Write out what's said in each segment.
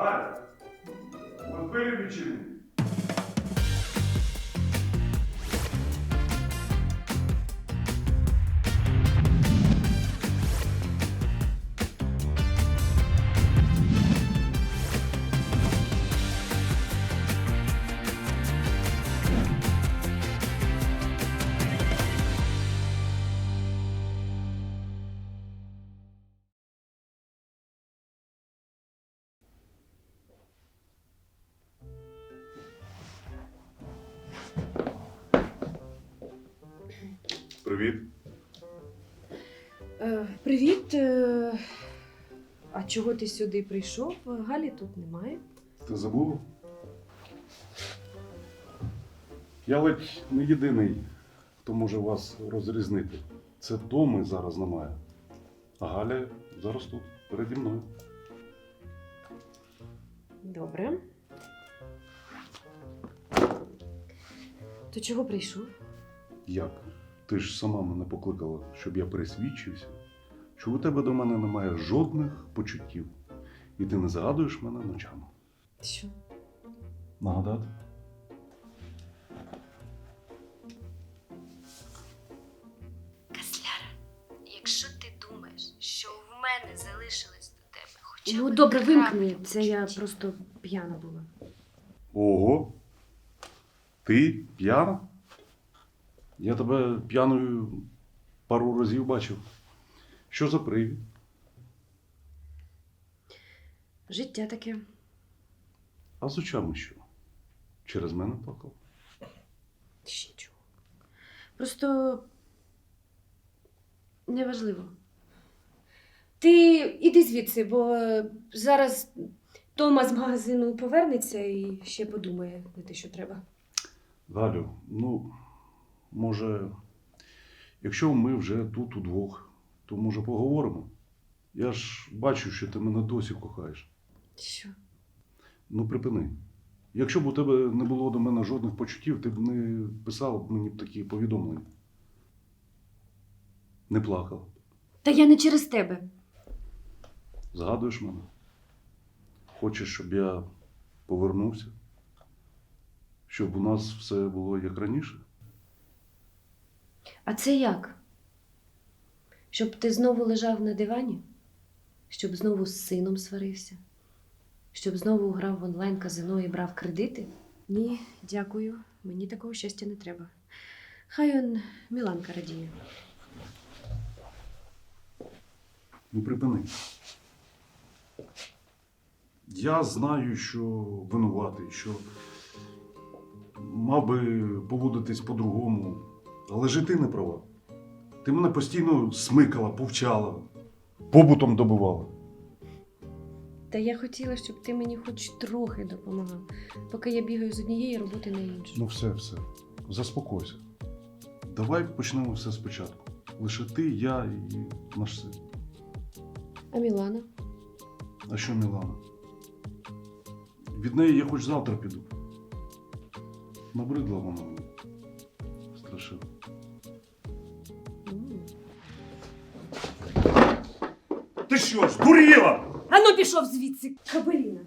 Правильно? Вот были. Привіт. Е, привіт. Е, а чого ти сюди прийшов? Галі тут немає. Ти забув? Я ледь не єдиний, хто може вас розрізнити. Це Томи зараз немає. А Галя зараз тут, переді мною. Добре. То чого прийшов? Як? Ти ж сама мене покликала, щоб я пересвідчився, що у тебе до мене немає жодних почуттів, і ти не згадуєш мене ночами. Що? Нагадати? Касляра, якщо ти думаєш, що в мене залишилось до тебе хоча Ну, б добре, крапля вимкни. Це я почуттів, просто п'яна була. Ого. Ти п'яна? Я тебе п'яною пару разів бачив. Що за привід? Життя таке. А з очами що? Через мене плакав? Ще чого. Просто неважливо. Ти іди звідси, бо зараз Тома з магазину повернеться і ще подумає на те, що треба. Галю, ну, може, якщо ми вже тут удвох, то може поговоримо? Я ж бачу, що ти мене досі кохаєш. Що? Ну, припини. Якщо б у тебе не було до мене жодних почуттів, ти б не писав мені б такі повідомлення. Не плакав. Та я не через тебе. Згадуєш мене? Хочеш, щоб я повернувся? Щоб у нас все було як раніше? А це як? Щоб ти знову лежав на дивані? Щоб знову з сином сварився? Щоб знову грав в онлайн казино і брав кредити? Ні, дякую. Мені такого щастя не треба. Хай он Міланка радіє. Ну, припини. Я знаю, що винуватий, що мав би поводитись по-другому, але ж і ти не права. Ти мене постійно смикала, повчала, побутом добивала. Та я хотіла, щоб ти мені хоч трохи допомагав, поки я бігаю з однієї роботи на іншу. Ну, все, все. Заспокойся. Давай почнемо все спочатку. Лише ти, я і наш син. А Мілана? А що Мілана? Від неї я хоч завтра піду. Набридла вона мені. Страшенно. Ти що, здуріла? Ану пішов звідси, кабеліна.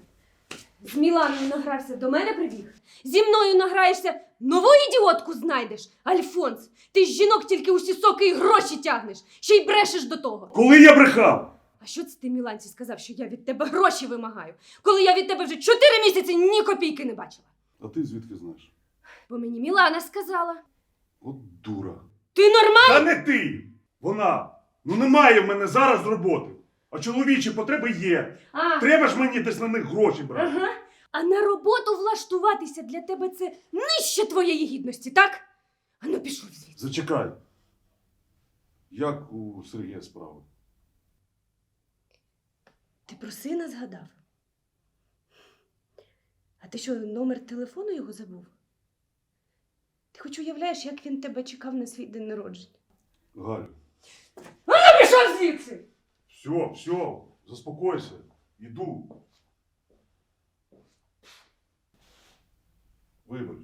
З Міланою награвся, до мене прибіг. Зі мною награєшся, нову ідіотку знайдеш. Альфонс, ти з жінок тільки усі соки і гроші тягнеш, ще й брешеш до того. Коли я брехав? А що це ти Міланці сказав, що я від тебе гроші вимагаю, коли я від тебе вже чотири місяці ні копійки не бачила? А ти звідки знаєш? Бо мені Мілана сказала. От дура. Ти нормальний? Та не ти! Вона! Ну немає в мене зараз роботи. А чоловічі потреби є. А, Треба ж мені десь на них гроші брати. ага. А на роботу влаштуватися для тебе це нижче твоєї гідності, так? Ану пішов звідси. Зачекай. Як у Сергія справи? Ти про сина згадав? А ти що, номер телефону його забув? Хоч уявляєш, як він тебе чекав на свій день народження? Галю. А пішов звідси! Все, все, заспокойся. Іду. Вибач.